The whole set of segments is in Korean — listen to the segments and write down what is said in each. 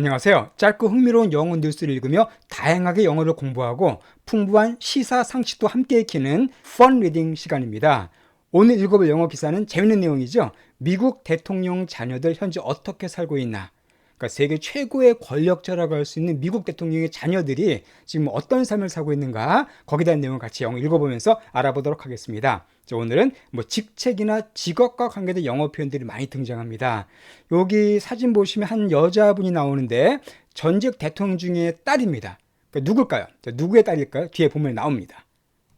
안녕하세요. 짧고 흥미로운 영어 뉴스를 읽으며 다양하게 영어를 공부하고 풍부한 시사 상식도 함께 익히는 펀 리딩 시간입니다. 오늘 읽어볼 영어 기사는 재밌는 내용이죠. 미국 대통령 자녀들 현재 어떻게 살고 있나? 그러니까 세계 최고의 권력자라고 할 수 있는 미국 대통령의 자녀들이 지금 어떤 삶을 살고 있는가? 거기에 대한 내용을 같이 영어 읽어보면서 알아보도록 하겠습니다. 자, 오늘은 뭐 직책이나 직업과 관계된 영어 표현들이 많이 등장합니다. 여기 사진 보시면 한 여자분이 나오는데 전직 대통령 중에 딸입니다. 그러니까 누굴까요? 자, 누구의 딸일까요? 뒤에 보면 나옵니다.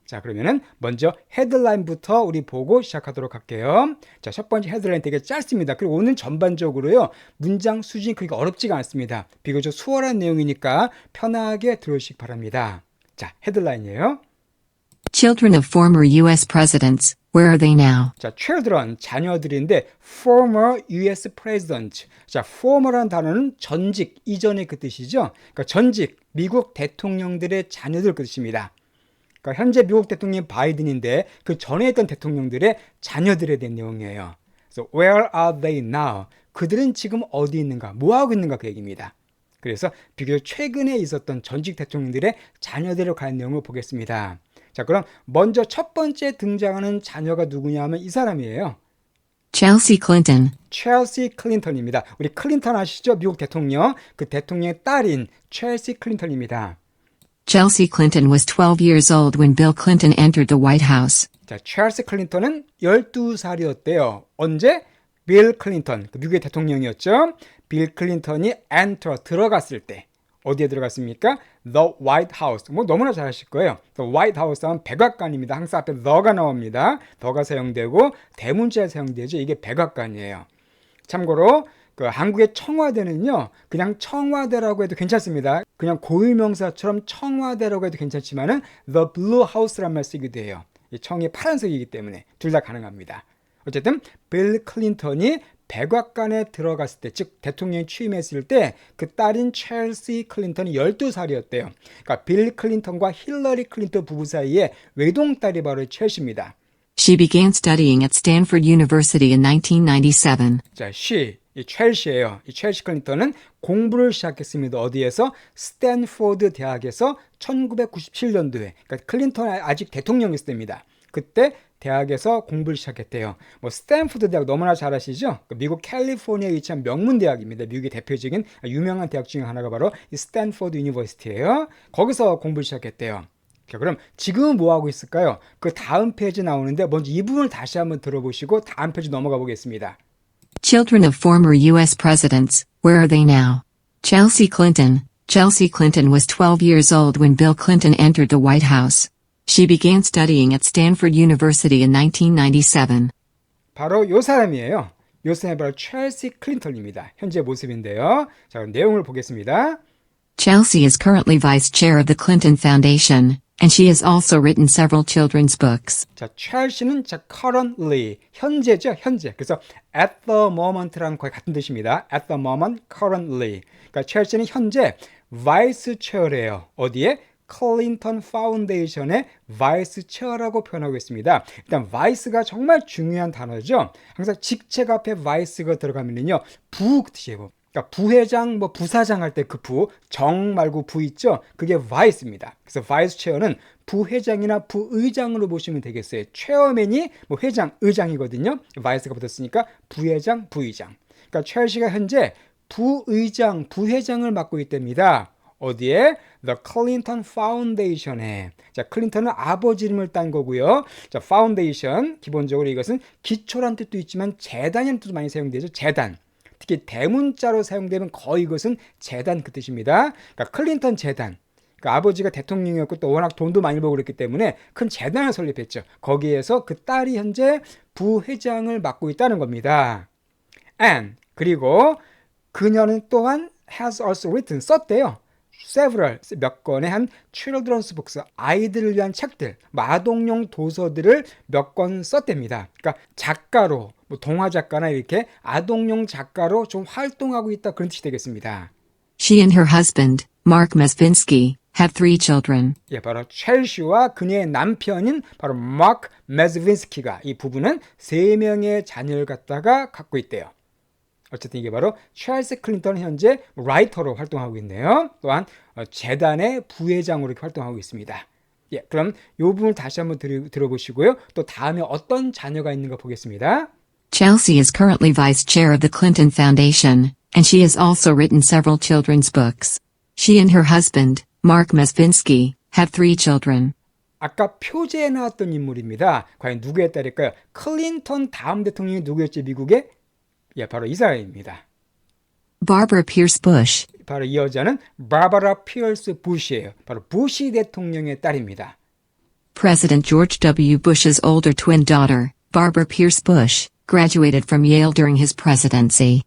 자, 그러면은 먼저 헤드라인부터 우리 보고 시작하도록 할게요. 자, 첫 번째 헤드라인 되게 짧습니다. 그리고 오늘 전반적으로요. 문장 수준이 그렇게 어렵지가 않습니다. 비교적 수월한 내용이니까 편하게 들어오시기 바랍니다. 자, 헤드라인이에요. Children of former U.S. presidents, where are they now? 자, children, 자녀들인데 former US president. 자, former란 단어는 전직, 이전의 그 뜻이죠. 그러니까 전직 미국 대통령들의 자녀들 그 뜻입니다. 그러니까 현재 미국 대통령 바이든인데 그 전에 있던 대통령들의 자녀들에 대한 내용이에요. 그래서 where are they now? 그들은 지금 어디 있는가? 뭐 하고 있는가 그 얘기입니다. 그래서 비교적 최근에 있었던 전직 대통령들의 자녀들을 관한 내용을 보겠습니다. 자, 그럼 먼저 첫 번째 등장하는 자녀가 누구냐 하면 이 사람이에요. Chelsea Clinton. 첼시 클린턴입니다. 우리 클린턴 아시죠? 미국 대통령. 그 대통령의 딸인 첼시 클린턴입니다. Chelsea Clinton was 12 years old when Bill Clinton entered the White House. 자, 찰스 클린턴은 12살이었대요. 언제? 빌 클린턴, 그 미국의 대통령이었죠. 빌 클린턴이 enter 들어갔을 때 어디에 들어갔습니까? The White House. 뭐 너무나 잘 아실 거예요. The White House 하면 백악관입니다. 항상 앞에 the가 나옵니다. the가 사용되고 대문자에 사용되죠. 이게 백악관이에요. 참고로 그 한국의 청와대는요 그냥 청와대라고 해도 괜찮습니다. 그냥 고유명사처럼 청와대라고 해도 괜찮지만은 the blue house란 말 쓰기도 해요. 이 청이 파란색이기 때문에 둘 다 가능합니다. 어쨌든 빌 클린턴이 백악관에 들어갔을 때, 즉 대통령이 취임했을 때 그 딸인 첼시 클린턴이 12살이었대요. 그러니까 빌 클린턴과 힐러리 클린턴 부부 사이에 외동딸이 바로 첼시입니다. She began studying at Stanford University in 1997. 자, she, 이 첼시예요. 이 첼시 클린턴은 공부를 시작했습니다. 어디에서? 스탠포드 대학에서 1997년도에. 그러니까 클린턴 아직 대통령이었을 때입니다. 그때 대학에서 공부를 시작했대요. 뭐 스탠포드 대학 너무나 잘 아시죠? 그 미국 캘리포니아에 위치한 명문 대학입니다. 미국의 대표적인 유명한 대학 중에 하나가 바로 이 스탠포드 유니버시티예요. 거기서 공부를 시작했대요. 자, 그럼 지금은 뭐 하고 있을까요? 그 다음 페이지 나오는데 먼저 이 부분을 다시 한번 들어보시고 다음 페이지 넘어가 보겠습니다. Children of former U.S. presidents, where are they now? Chelsea Clinton. Chelsea Clinton was 12 years old when Bill Clinton entered the White House. She began studying at Stanford University in 1997. 바로 요 사람이에요. 요 사람이 바로 첼시 클린턴입니다. 현재 모습인데요. 자, 그럼 내용을 보겠습니다. Chelsea is currently vice chair of the Clinton Foundation, and she has also written several children's books. 자, 첼시는 자, currently, 현재죠, 현재. 그래서 at the moment랑 거의 같은 뜻입니다. at the moment, currently. 그러니까 첼시는 현재 vice chair래요. 어디에? 클린턴 파운데이션의 바이스 체어라고 표현하고 있습니다. 일단 바이스가 정말 중요한 단어죠. 항상 직책 앞에 바이스가 들어가면요 부 뜻이에요. 그러니까 부회장, 뭐 부사장 할 때 그 부, 정 말고 부 있죠? 그게 바이스입니다. 그래서 바이스 체어는 부회장이나 부의장으로 보시면 되겠어요. 체어맨이 뭐 회장, 의장이거든요. 바이스가 붙었으니까 부회장, 부의장. 그러니까 첼시가 현재 부의장, 부회장을 맡고 있답니다. 어디에? The Clinton Foundation에. 자, 클린턴은 아버지 이름을 딴 거고요. 자, Foundation. 기본적으로 이것은 기초란 뜻도 있지만 재단이라는 뜻도 많이 사용되죠. 재단. 특히 대문자로 사용되면 거의 이것은 재단 그 뜻입니다. 그러니까 클린턴 재단. 그러니까 아버지가 대통령이었고 또 워낙 돈도 많이 벌고 그랬기 때문에 큰 재단을 설립했죠. 거기에서 그 딸이 현재 부회장을 맡고 있다는 겁니다. And 그리고 그녀는 또한 has also written 썼대요. Several 몇 권의 한 children's books 아이들을 위한 책들 아동용 도서들을 몇 권 썼답니다. 그러니까 작가로 뭐 동화 작가나 이렇게 아동용 작가로 좀 활동하고 있다 그런 뜻이 되겠습니다. She and her husband, Mark Mesvinsky, have three children. 예, 바로 첼시와 그녀의 남편인 바로 마크 메즈빈스키가 이 부부는 세 명의 자녀를 갖다가 갖고 있대요. 어쨌든 이게 바로 찰스 클린턴 현재 라이터로 활동하고 있네요. 또한 어, 재단의 부회장으로 이렇게 활동하고 있습니다. 예, 그럼 이 부분을 다시 한번 들, 들어보시고요. 또 다음에 어떤 자녀가 있는가 보겠습니다. Chelsea is currently vice chair of the Clinton Foundation, and she has also written several children's books. She and her husband, Mark Mesvinsky, have three children. 아까 표제에 나왔던 인물입니다. 과연 누구의 딸일까요? 클린턴 다음 대통령이 누구였지 미국의? 예, 바로 이 사람입니다. Barbara Pierce Bush. 바로 이 여자는 바바라 피어스 부시예요. 바로 부시 대통령의 딸입니다. President George W. Bush's older twin daughter, Barbara Pierce Bush, graduated from Yale during his presidency.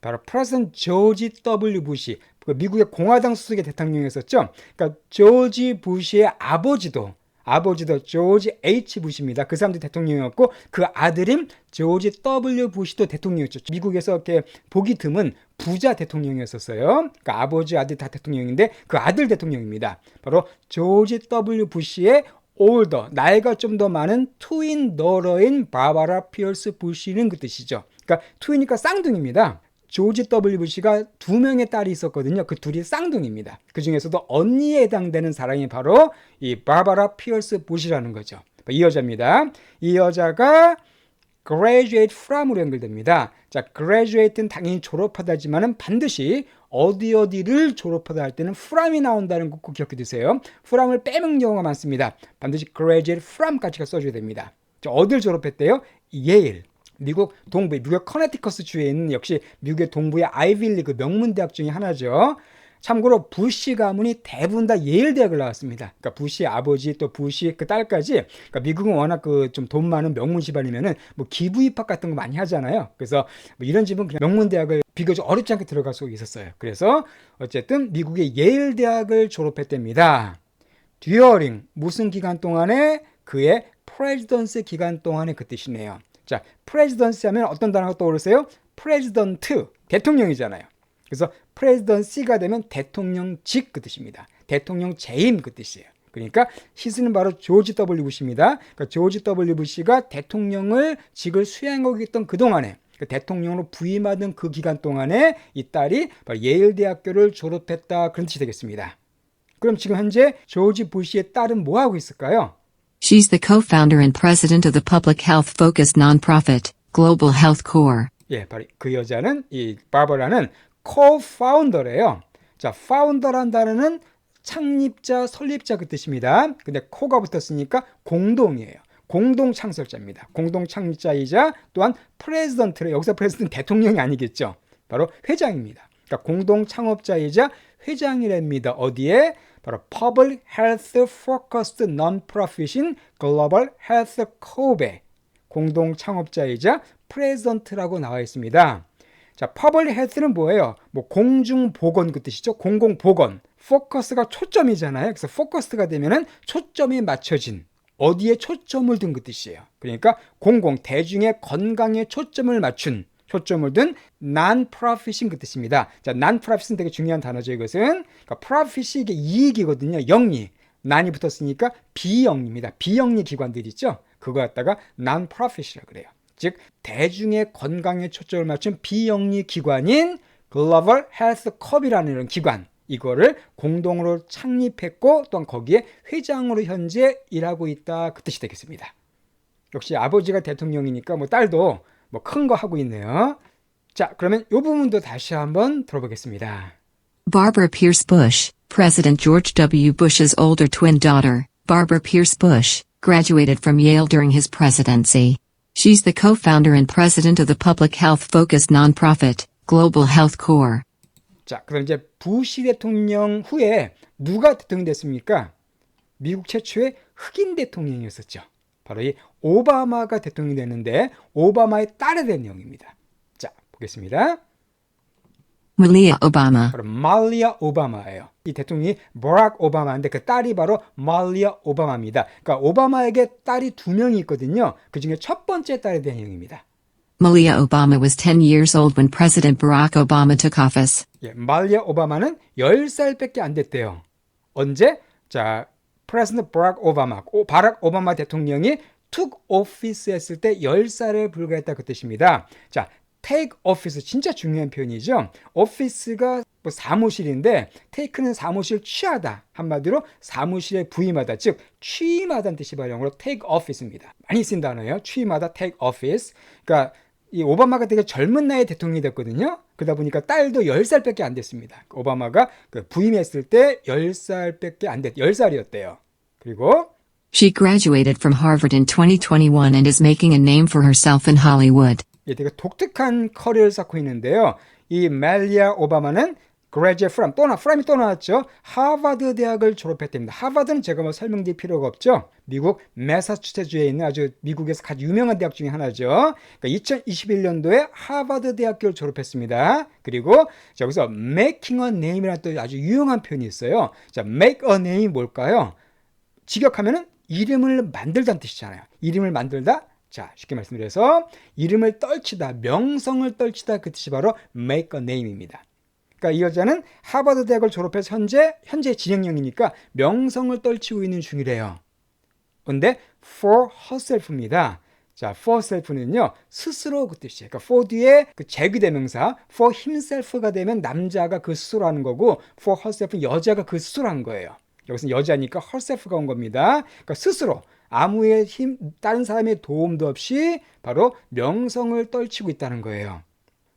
바로 프레sident 조지 W 부시, 그 미국의 공화당 수석의 대통령이었었죠. 그러니까 조지 부시의 아버지도 아버지도 조지 H 부시입니다. 그 사람도 대통령이었고 그 아들인 조지 W 부시도 대통령이었죠. 미국에서 이렇게 보기 드문 부자 대통령이었었어요. 그러니까 아버지 아들 다 대통령인데 그 아들 대통령입니다. 바로 조지 W 부시의 올더 나이가 좀 더 많은 트윈 너러인 바바라 피어스 부시는 그 뜻이죠. 그러니까 트윈이니까 쌍둥이입니다. 조지 W 부시가 두 명의 딸이 있었거든요. 그 둘이 쌍둥이입니다. 그 중에서도 언니에 해당되는 사람이 바로 이 바바라 피어스 부시라는 거죠. 이 여자입니다. 이 여자가 graduate from으로 연결됩니다. 자, graduate는 당연히 졸업하다지만은 반드시 어디 어디를 졸업하다 할 때는 from이 나온다는 거 꼭 기억해 두세요. from을 빼먹는 경우가 많습니다. 반드시 graduate from까지가 써줘야 됩니다. 자, 어딜 졸업했대요? 예일. 미국 동부, 미국 커네티커스 주에 있는 역시 미국의 동부의 아이빌리그 명문 대학 중에 하나죠. 참고로 부시 가문이 대부분 다 예일 대학을 나왔습니다. 그러니까 부시 아버지 또 부시 그 딸까지. 그러니까 미국은 워낙 그 좀 돈 많은 명문 집안이면은 뭐 기부 입학 같은 거 많이 하잖아요. 그래서 뭐 이런 집은 그냥 명문 대학을 비교적 어렵지 않게 들어갈 수 있었어요. 그래서 어쨌든 미국의 예일 대학을 졸업했답니다. 듀어링 무슨 기간 동안에 그의 프레지던스 기간 동안에 그 뜻이네요. 자, 프레지던스 하면 어떤 단어가 떠오르세요? 프레지던트 대통령이잖아요. 그래서 프레지던시가 되면 대통령직 그 뜻입니다. 대통령 재임 그 뜻이에요. 그러니까 시스는 바로 조지 W 부시입니다. 그러니까 조지 W 부시가 대통령을 직을 수행하고 있던 그 동안에 그 대통령으로 부임하던 그 기간 동안에 이 딸이 예일 대학교를 졸업했다 그런 뜻이 되겠습니다. 그럼 지금 현재 조지 부시의 딸은 뭐 하고 있을까요? She's the co-founder and president of the public health focused nonprofit, Global Health Corps. 예, 바로 그 여자는 이 바버라는 co-founder래요. 자, founder란 단어는 창립자, 설립자 그 뜻입니다. 근데 코가 붙었으니까 공동이에요. 공동 창설자입니다. 공동 창립자이자 또한 프레지던트래 여기서 프레지던트 대통령이 아니겠죠. 바로 회장입니다. 그러니까 공동 창업자이자 회장이랍니다. 어디에? 바로 Public Health Focused Non-Profit인 Global Health Corp의 공동 창업자이자 프레지던트라고 나와 있습니다. 자, 퍼블릭 헬스는 뭐예요? 뭐 공중 보건 그 뜻이죠. 공공 보건. 포커스가 초점이잖아요. 그래서 포커스가 되면은 초점이 맞춰진 어디에 초점을 둔 그 뜻이에요. 그러니까 공공 대중의 건강에 초점을 맞춘 초점을 둔 non-profit인 그 뜻입니다. 자, non-profit은 되게 중요한 단어죠. 이것은 그러니까 profit이 이게 이익이거든요. 영리. 난이 붙었으니까 비영리입니다. 비영리 기관들 있죠. 그거 갖다가 non-profit이라 그래요. 즉 대중의 건강에 초점을 맞춘 비영리 기관인 글로벌 헬스 컵이라는 이런 기관 이거를 공동으로 창립했고 또한 거기에 회장으로 현재 일하고 있다 그 뜻이 되겠습니다. 역시 아버지가 대통령이니까 뭐 딸도 뭐 큰 거 하고 있네요. 자, 그러면 이 부분도 다시 한번 들어보겠습니다. Barbara Pierce Bush, President George W. Bush's older twin daughter, Barbara Pierce Bush, graduated from Yale during his presidency. She's the co-founder and president of the public health focused nonprofit, Global Health Corps. 자, 그럼 이제 부시 대통령 후에 누가 대통령이 됐습니까? 미국 최초의 흑인 대통령이었었죠. 바로 이 오바마가 대통령이 됐는데 오바마의 딸에 대한 내용입니다. 자, 보겠습니다. Malia Obama. 바로 말리아 오바마예요. 이 대통령이 버락 오바마인데 그 딸이 바로 말리아 오바마입니다. 그러니까 오바마에게 딸이 두 명이 있거든요. 그 중에 첫 번째 딸에 대한 내용입니다. Malia Obama was 10 years old when President Barack Obama took office. 예, 말리아 오바마는 10살밖에 안 됐대요. 언제? 자, 프레지던트 버락 오바마, 오, 바락 오바마 대통령이 took office 했을 때 10살에 불과했다 그 뜻입니다. 자, take office 진짜 중요한 표현이죠. office가 뭐 사무실인데 take는 사무실 취하다. 한마디로 사무실에 부임하다. 즉 취임하다는 뜻이 영어로 take office입니다. 많이 쓴 단어예요. 취임하다 take office. 그러니까 이 오바마가 되게 젊은 나이에 대통령이 됐거든요. 그러다 보니까 딸도 10살밖에 안 됐습니다. 오바마가 그 부임했을 때 10살밖에 안 됐, 10살이었대요. 그리고 She graduated from Harvard in 2021 and is making a name for herself in Hollywood. 이 되게 독특한 커리어를 쌓고 있는데요. 이 멜리아 오바마는 graduate from 또 나, from이 또 나왔죠. 하버드 대학을 졸업했답니다. 하버드는 제가 뭐 설명드릴 필요가 없죠. 미국 매사추세츠에 있는 아주 미국에서 가장 유명한 대학 중에 하나죠. 그러니까 2021년도에 하버드 대학교를 졸업했습니다. 그리고 자, 여기서 making a name이라는 또 아주 유용한 표현이 있어요. 자, make a name이 뭘까요? 직역하면은 이름을 만들다는 뜻이잖아요. 이름을 만들다. 자, 쉽게 말씀드려서 이름을 떨치다, 명성을 떨치다 그 뜻이 바로 make a name입니다. 그러니까 이 여자는 하버드 대학을 졸업해서 현재 현재 진행형이니까 명성을 떨치고 있는 중이래요. 근데 for herself입니다. 자, for herself는요, 스스로 그 뜻이에요. 그러니까 for 뒤에 그 제귀대명사, for himself가 되면 남자가 그 스스로 하는 거고, for herself는 여자가 그 스스로 한 거예요. 여기서 여자니까 herself가 온 겁니다. 그러니까 스스로 아무의 힘, 다른 사람의 도움도 없이 바로 명성을 떨치고 있다는 거예요.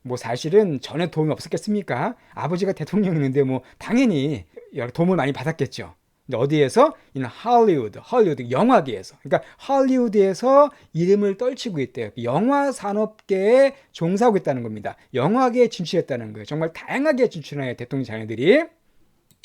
뭐 사실은 전에 도움이 없었겠습니까? 아버지가 대통령이었는데 뭐 당연히 여러 도움을 많이 받았겠죠. 근데 어디에서? 이는 할리우드, 할리우드 영화계에서. 그러니까 할리우드에서 이름을 떨치고 있대요. 영화 산업계에 종사하고 있다는 겁니다. 영화계에 진출했다는 거예요. 정말 다양하게 진출해요. 대통령 자녀들이.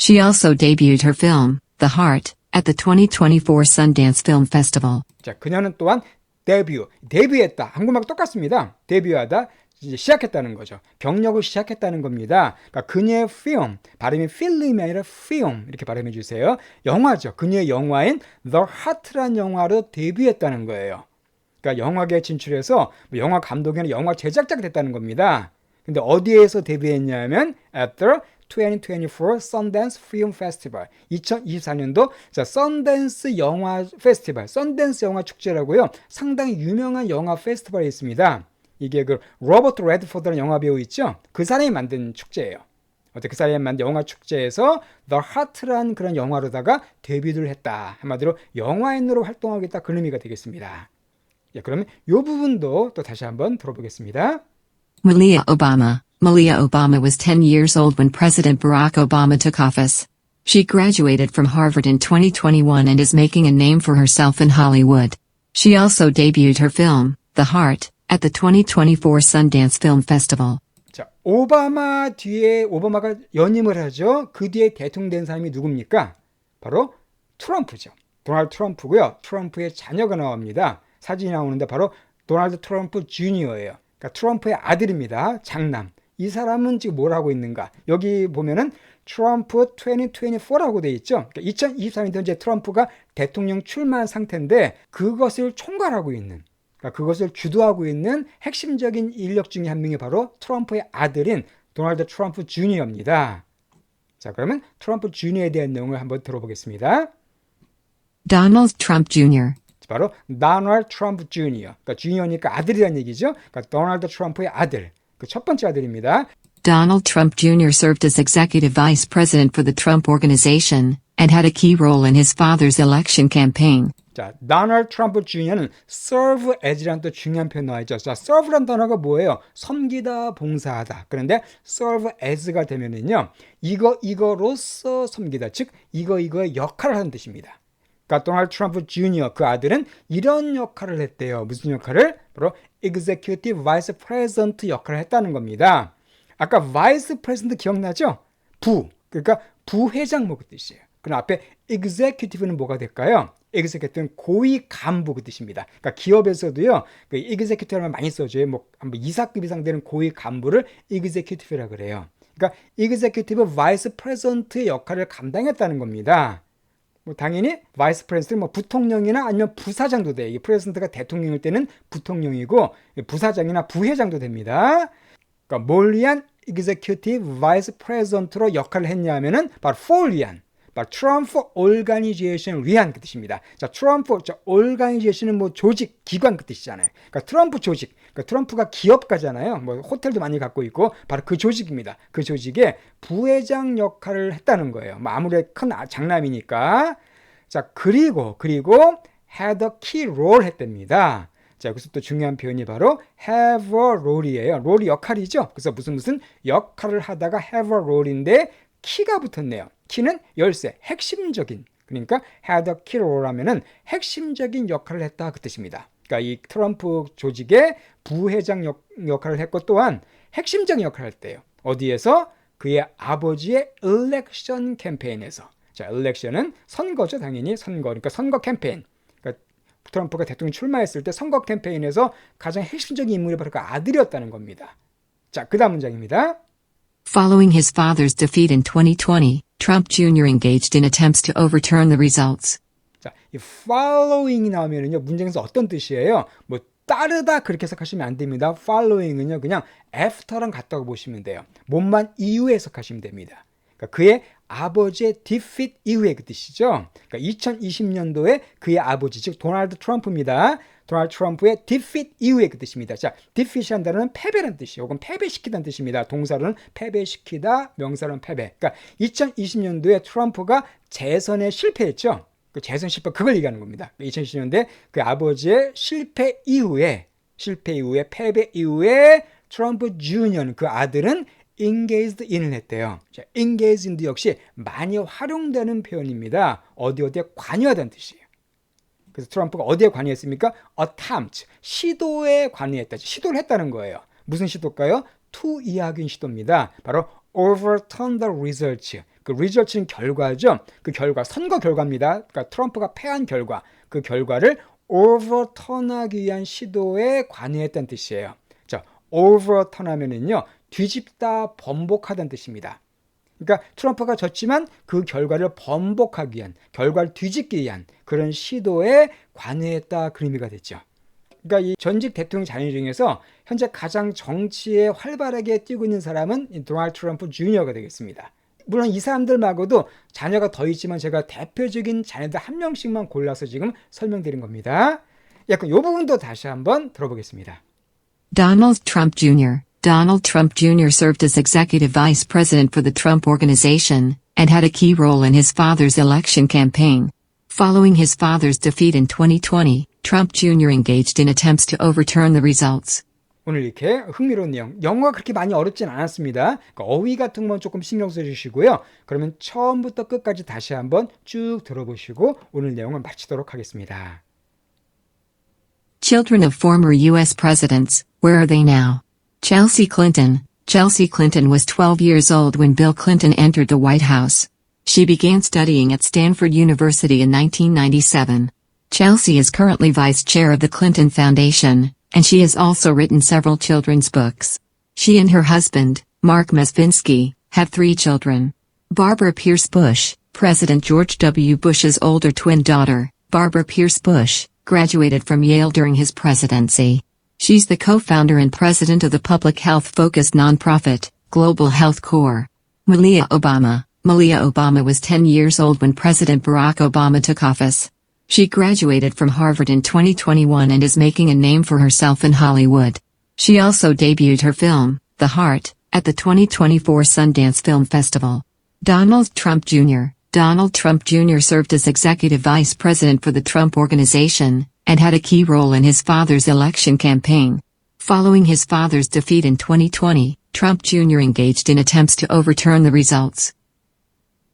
She also debuted her film, The Heart, at the 2024 Sundance Film Festival. 자, 그녀는 또한 데뷔, 데뷔했다. 한국말 똑같습니다. 데뷔하다. 이제 시작했다는 거죠. 경력을 시작했다는 겁니다. 그러니까 그녀의 film, 발음이 필름이 아니라 film 이렇게 발음해 주세요. 영화죠. 그녀의 영화인 The Heart란 영화로 데뷔했다는 거예요. 그러니까 영화계에 진출해서 뭐 영화 감독이나 영화 제작자가 됐다는 겁니다. 근데 어디에서 데뷔했냐면 at the 2024 Sundance Film Festival. 2024년도 자 썬댄스 영화 페스티벌 썬댄스 영화 축제라고요. 상당히 유명한 영화 페스티벌이 있습니다. 이게 그 로버트 레드포드라는 영화 배우 있죠? 그 사람이 만든 축제예요. 어떻게 그 사람이 만든 영화 축제에서 The Heart란 그런 영화로다가 데뷔를 했다. 한마디로 영화인으로 활동하겠다. 그런 의미가 되겠습니다. 예, 그러면 이 부분도 또 다시 한번 들어보겠습니다. Malia Obama. Malia Obama was 10 years old when President Barack Obama took office. She graduated from Harvard in 2021 and is making a name for herself in Hollywood. She also debuted her film, The Heart, at the 2024 Sundance Film Festival. 자, 오바마 뒤에 오바마가 연임을 하죠. 그 뒤에 대통령 된 사람이 누굽니까? 바로 트럼프죠. 도널드 트럼프고요. 트럼프의 자녀가 나옵니다. 사진이 나오는데 바로 도널드 트럼프 주니어예요. 그러니까 트럼프의 아들입니다. 장남. 이 사람은 지금 뭘 하고 있는가? 여기 보면은 트럼프 2024라고 돼 있죠. 그러니까 2023년 현재 트럼프가 대통령 출마한 상태인데 그것을 총괄하고 있는 그러니까 그것을 주도하고 있는 핵심적인 인력 중에 한 명이 바로 트럼프의 아들인 도널드 트럼프 주니어입니다. 자, 그러면 트럼프 주니어에 대한 내용을 한번 들어보겠습니다. Donald Trump Jr. 바로 도널드 트럼프 주니어. 그러니까 주니어니까 아들이라는 얘기죠. 그러니까 도널드 트럼프의 아들. 그 첫 번째 아들입니다. Donald Trump Jr. served as executive vice president for the Trump Organization and had a key role in his father's election campaign. 자, 도널드 트럼프 주니어는 serve as라는 또 중요한 표현 나와 있죠. 자, serve란 단어가 뭐예요? 섬기다, 봉사하다. 그런데 serve as가 되면은요, 이거 이거로서 섬기다. 즉, 이거 이거의 역할을 하는 뜻입니다. 그러니까 도널드 트럼프 주니어 그 아들은 이런 역할을 했대요. 무슨 역할을? 바로 executive vice president 역할을 했다는 겁니다. 아까 vice president 기억나죠? 부. 그러니까 부회장 뭐 그 뜻이에요. 그럼 앞에 executive는 뭐가 될까요? executive는 고위 간부 그 뜻입니다. 그러니까 기업에서도요, 그 executive를 많이 써줘요. 뭐, 한 이사급 이상 되는 고위 간부를 executive라 그래요. 그러니까 executive vice president의 역할을 감당했다는 겁니다. 뭐 당연히 바이스 프레지던트 뭐 부통령이나 아니면 부사장도 돼. 이 프레지던트가 대통령일 때는 부통령이고 부사장이나 부회장도 됩니다. 그러니까 뭘 위한 executive vice president로 역할을 했냐면은 바로 for 위한 바로 트럼프 올가니제이션을 위한 그 뜻입니다. 자, 트럼프 저 올가니제이션은 뭐 조직, 기관 그 뜻이잖아요. 그러니까 트럼프 조직. 그러니까 트럼프가 기업가잖아요. 뭐 호텔도 많이 갖고 있고 바로 그 조직입니다. 그 조직의 부회장 역할을 했다는 거예요. 뭐 아무리 큰 아- 장남이니까. 자, 그리고 그리고 had a key role 했답니다. 자, 여기서 또 중요한 표현이 바로 have a role이에요. 롤이 역할이죠. 그래서 무슨 무슨 역할을 하다가 have a role인데 키가 붙었네요. 키는 열쇠, 핵심적인. 그러니까 had a key role 하면은 핵심적인 역할을 했다 그 뜻입니다. 그러니까 이 트럼프 조직의 부회장 역, 역할을 했고 또한 핵심적인 역할을 했대요. 어디에서? 그의 아버지의 엘렉션 캠페인에서. 자, 엘렉션은 선거죠, 당연히 선거. 그러니까 선거 캠페인. 그러니까 트럼프가 대통령 출마했을 때 선거 캠페인에서 가장 핵심적인 인물이 바로 그 아들이었다는 겁니다. 자, 그 다음 문장입니다. Following his father's defeat in 2020, Trump Jr. engaged in attempts to overturn the results. 자, 이 following이 나오면은요, 문장에서 어떤 뜻이에요? 뭐, 따르다 그렇게 해석하시면 안 됩니다. following은요, 그냥 after랑 같다고 보시면 돼요. 몸만 이후에 해석하시면 됩니다. 그러니까 그의 아버지의 defeat 이후의 그 뜻이죠. 그러니까 2020년도에 그의 아버지, 즉 도널드 트럼프입니다. 도널드 트럼프의 defeat 이후의 그 뜻입니다. 자, defeat이라는 단어는 패배라는 뜻이에요. 혹은 패배시키다는 뜻입니다. 동사로는 패배시키다, 명사로는 패배. 그러니까 2020년도에 트럼프가 재선에 실패했죠. 그 재선 실패 그걸 얘기하는 겁니다. 2020년대 그 아버지의 실패 이후에 실패 이후에 패배 이후에 트럼프 주니어는 그 아들은 engaged in을 했대요. 자, engaged in도 역시 많이 활용되는 표현입니다. 어디 어디에 관여하다는 뜻이에요. 그래서 트럼프가 어디에 관여했습니까? attempt, 시도에 관여했다. 시도를 했다는 거예요. 무슨 시도일까요? to 이하균 시도입니다. 바로 overturn the results. 그 results는 결과죠. 그 결과, 선거 결과입니다. 그러니까 트럼프가 패한 결과, 그 결과를 overturn하기 위한 시도에 관여했다는 뜻이에요. 자, overturn 하면은요, 뒤집다, 번복하다는 뜻입니다. 그러니까 트럼프가 졌지만 그 결과를 번복하기 위한, 결과를 뒤집기 위한 그런 시도에 관여했다 그런 의미가 됐죠. 그러니까 이 전직 대통령 자녀 중에서 현재 가장 정치에 활발하게 뛰고 있는 사람은 이 도널드 트럼프 주니어가 되겠습니다. 물론 이 사람들 말고도 자녀가 더 있지만 제가 대표적인 자녀들 한 명씩만 골라서 지금 설명드린 겁니다. 약간 이 부분도 다시 한번 들어보겠습니다. Donald Trump Jr. Donald Trump Jr. served as executive vice president for the Trump Organization and had a key role in his father's election campaign. Following his father's defeat in 2020, Trump Jr. engaged in attempts to overturn the results. 오늘 이렇게 흥미로운 내용. 영어가 그렇게 많이 어렵진 않았습니다. 그러니까 어휘 같은 건 조금 신경 써주시고요. 그러면 처음부터 끝까지 다시 한번 쭉 들어보시고 오늘 내용을 마치도록 하겠습니다. Children of former U.S. presidents, where are they now? Chelsea Clinton. Chelsea Clinton was 12 years old when Bill Clinton entered the White House. She began studying at Stanford University in 1997. Chelsea is currently vice chair of the Clinton Foundation, and she has also written several children's books. She and her husband, Mark Mesvinsky, have three children. Barbara Pierce Bush, President George W. Bush's older twin daughter, Barbara Pierce Bush, graduated from Yale during his presidency. She's the co-founder and president of the public health-focused nonprofit, Global Health Corps. Malia Obama. Malia Obama was 10 years old when President Barack Obama took office. She graduated from Harvard in 2021 and is making a name for herself in Hollywood. She also debuted her film, The Heart, at the 2024 Sundance Film Festival. Donald Trump Jr. Donald Trump Jr. served as executive vice president for the Trump Organization and had a key role in his father's election campaign. Following his father's defeat in 2020, Trump Jr. engaged in attempts to overturn the results.